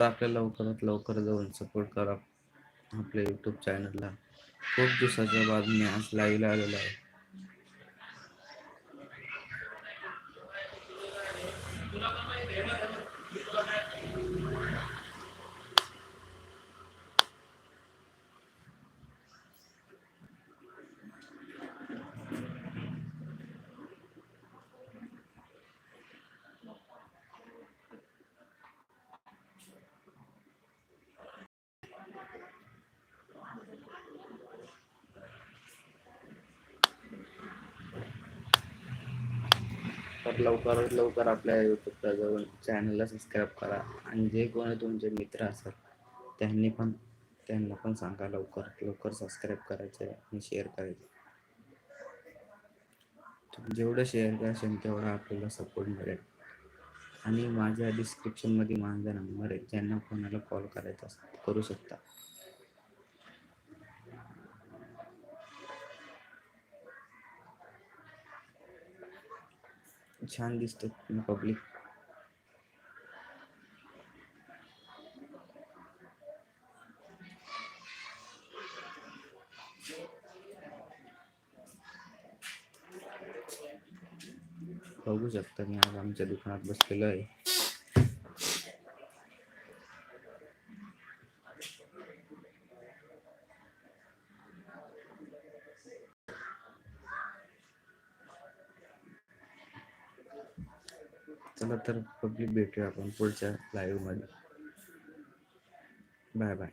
तर आपल्या लवकरात लवकर जाऊन सपोर्ट करा आपल्या यूट्यूब चॅनलला खूप दिवसाच्या बाद मी आज लाईव्ह आलेलो आहे. तर लवकरात लवकर आपल्या यूट्यूबला जाऊन चॅनलला सबस्क्राईब करा. आणि जे कोणी तुमचे मित्र असतात त्यांनी पण त्यांना पण सांगा लवकर लवकर सबस्क्राईब करायचे आणि शेअर करायचे. जेवढं शेअर करशाल तेवढा आपल्याला सपोर्ट मिळेल. आणि माझ्या डिस्क्रिप्शनमध्ये माझा नंबर आहे ज्यांना कोणाला कॉल करायचा करू शकता. छान दिसतं पब्लिक बघू शकता मी आज आमच्या दुकानात बसलेलो आहे. चला तर पब्लिक भेटूया आपण पुढच्या लाईव्हमध्ये. Bye bye